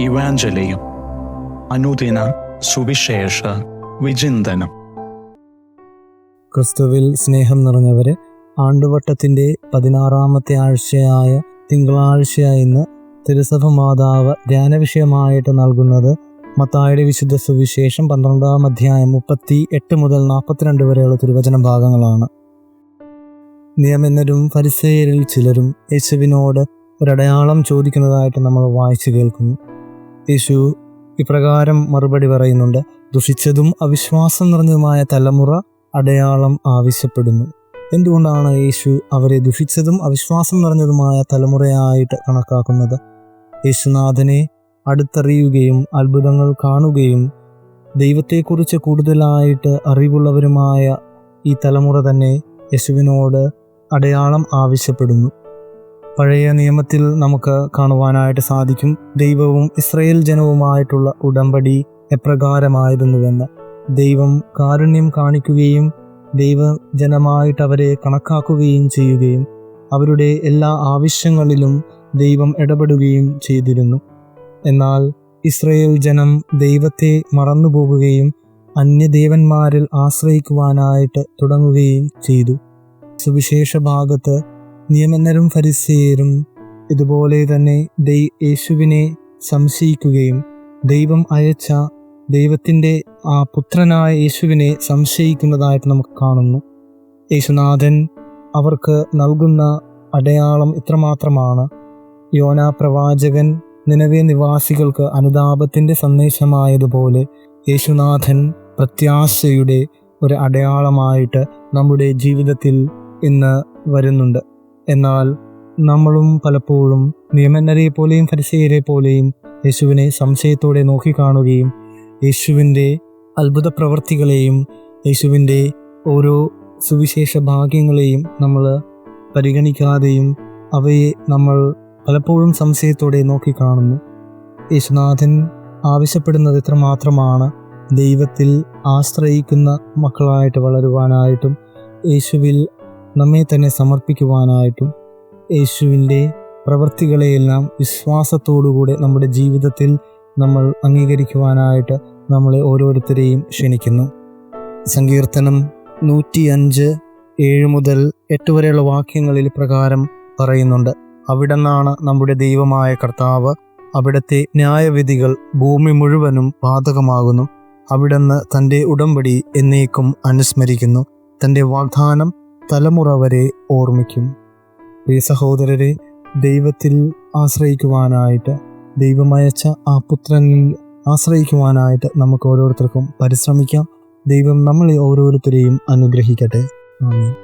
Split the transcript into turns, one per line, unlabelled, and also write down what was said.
ഇവാഞ്ചലിയും അനുദിന സുവിശേഷ വിചിന്തനം.
ക്രിസ്തുവിൽ സ്നേഹം നിറഞ്ഞവരെ ആണ്ടുവട്ടത്തിന്റെ പതിനാറാമത്തെ ആഴ്ചയായ തിങ്കളാഴ്ചയായ ഇന്ന് തിരുസഭ മാതാവ് ധ്യാനവിഷയമായിട്ട് നൽകുന്നത് മത്തായുടെ വിശുദ്ധ സുവിശേഷം പന്ത്രണ്ടാം അധ്യായം മുപ്പത്തി എട്ട് മുതൽ നാൽപ്പത്തിരണ്ട് വരെയുള്ള തിരുവചന ഭാഗങ്ങളാണ്. നിയമനരും പരിസേരിൽ ചിലരും യേശുവിനോട് ഒരടയാളം ചോദിക്കുന്നതായിട്ട് നമ്മൾ വായിച്ചു കേൾക്കുന്നു. യേശു ഇപ്രകാരം മറുപടി പറയുന്നുണ്ട് ദുഷിച്ചതും അവിശ്വാസം നിറഞ്ഞതുമായ തലമുറ അടയാളം ആവശ്യപ്പെടുന്നു. എന്തുകൊണ്ടാണ് യേശു അവരെ ദുഷിച്ചതും അവിശ്വാസം നിറഞ്ഞതുമായ തലമുറയായിട്ട് കണക്കാക്കുന്നത്? യേശുനാഥനെ അടുത്തറിയുകയും അത്ഭുതങ്ങൾ കാണുകയും ദൈവത്തെക്കുറിച്ച് കൂടുതലായിട്ട് അറിവുള്ളവരുമായ ഈ തലമുറ തന്നെ യേശുവിനോട് അടയാളം ആവശ്യപ്പെടുന്നു. പഴയ നിയമത്തിൽ നമുക്ക് കാണുവാനായിട്ട് സാധിക്കും. ദൈവവും ഇസ്രയേൽ ജനവുമായിട്ടുള്ള ഉടമ്പടി എപ്രകാരമായിരുന്നുവെന്ന്. ദൈവം കാരുണ്യം കാണിക്കുകയും ദൈവജനമായിട്ട് അവരെ കണക്കാക്കുകയും ചെയ്യുകയും അവരുടെ എല്ലാ ആവശ്യങ്ങളിലും ദൈവം ഇടപെടുകയും ചെയ്തിരുന്നു. എന്നാൽ ഇസ്രയേൽ ജനം ദൈവത്തെ മറന്നുപോകുകയും അന്യദേവന്മാരിൽ ആശ്രയിക്കുവാനായിട്ട് തുടങ്ങുകയും ചെയ്തു. സുവിശേഷ ഭാഗത്ത് നിയമന്നരും ഫരിസേയരും ഇതുപോലെ തന്നെ ദൈ യേശുവിനെ സംശയിക്കുകയും ദൈവം അയച്ച ദൈവത്തിന്റെ ആ പുത്രനായ യേശുവിനെ സംശയിക്കുന്നതായിട്ട് നമുക്ക് കാണുന്നു. യേശുനാഥൻ അവർക്ക് നൽകുന്ന അടയാളം ഇത്രമാത്രമാണ്. യോനാ പ്രവാചകൻ നിലവേ നിവാസികൾക്ക് അനുതാപത്തിന്റെ സന്ദേശമായതുപോലെ യേശുനാഥൻ പ്രത്യാശയുടെ ഒരു അടയാളമായിട്ട് നമ്മുടെ ജീവിതത്തിൽ ഇന്ന് വരുന്നുണ്ട്. എന്നാൽ നമ്മളും പലപ്പോഴും നിയമന്നരെ പോലെയും ഫരിസേയരെ പോലെയും യേശുവിനെ സംശയത്തോടെ നോക്കിക്കാണുകയും യേശുവിന്റെ അത്ഭുത പ്രവർത്തികളെയും യേശുവിന്റെ ഓരോ സുവിശേഷ ഭാഗ്യങ്ങളെയും നമ്മൾ പരിഗണിക്കാതെയും അവയെ നമ്മൾ പലപ്പോഴും സംശയത്തോടെ നോക്കിക്കാണുന്നു. യേശുനാഥൻ ആവശ്യപ്പെടുന്നത് ഇത്രമാത്രമാണ്. ദൈവത്തിൽ ആശ്രയിക്കുന്ന മക്കളായിട്ട് വളരുവാനായിട്ടും യേശുവിൽ നമ്മെ തന്നെ സമർപ്പിക്കുവാനായിട്ടും യേശുവിന്റെ പ്രവൃത്തികളെയെല്ലാം വിശ്വാസത്തോടുകൂടെ നമ്മുടെ ജീവിതത്തിൽ നമ്മൾ അംഗീകരിക്കുവാനായിട്ട് നമ്മളെ ഓരോരുത്തരെയും ക്ഷണിക്കുന്നു. സങ്കീർത്തനം നൂറ്റിയഞ്ച് ഏഴ് മുതൽ എട്ട് വരെയുള്ള വാക്യങ്ങളിൽ പ്രകാരം പറയുന്നുണ്ട് അവിടുന്നാണ് നമ്മുടെ ദൈവമായ കർത്താവ്. അവിടുത്തെ ന്യായവിധികൾ ഭൂമി മുഴുവനും ബാധകമാകുന്നു. അവിടുന്ന് തന്റെ ഉടമ്പടി എന്നേക്കും അനുസ്മരിക്കുന്നു. തന്റെ വാഗ്ദാനം തലമുറ വരെ ഓർമ്മിക്കും. പ്രിയ സഹോദരരെ ദൈവത്തിൽ ആശ്രയിക്കുവാനായിട്ട് ദൈവമയച്ച ആ പുത്രനിൽ ആശ്രയിക്കുവാനായിട്ട് നമുക്ക് ഓരോരുത്തർക്കും പരിശ്രമിക്കാം. ദൈവം നമ്മളെ ഓരോരുത്തരെയും അനുഗ്രഹിക്കട്ടെ. ആമീൻ.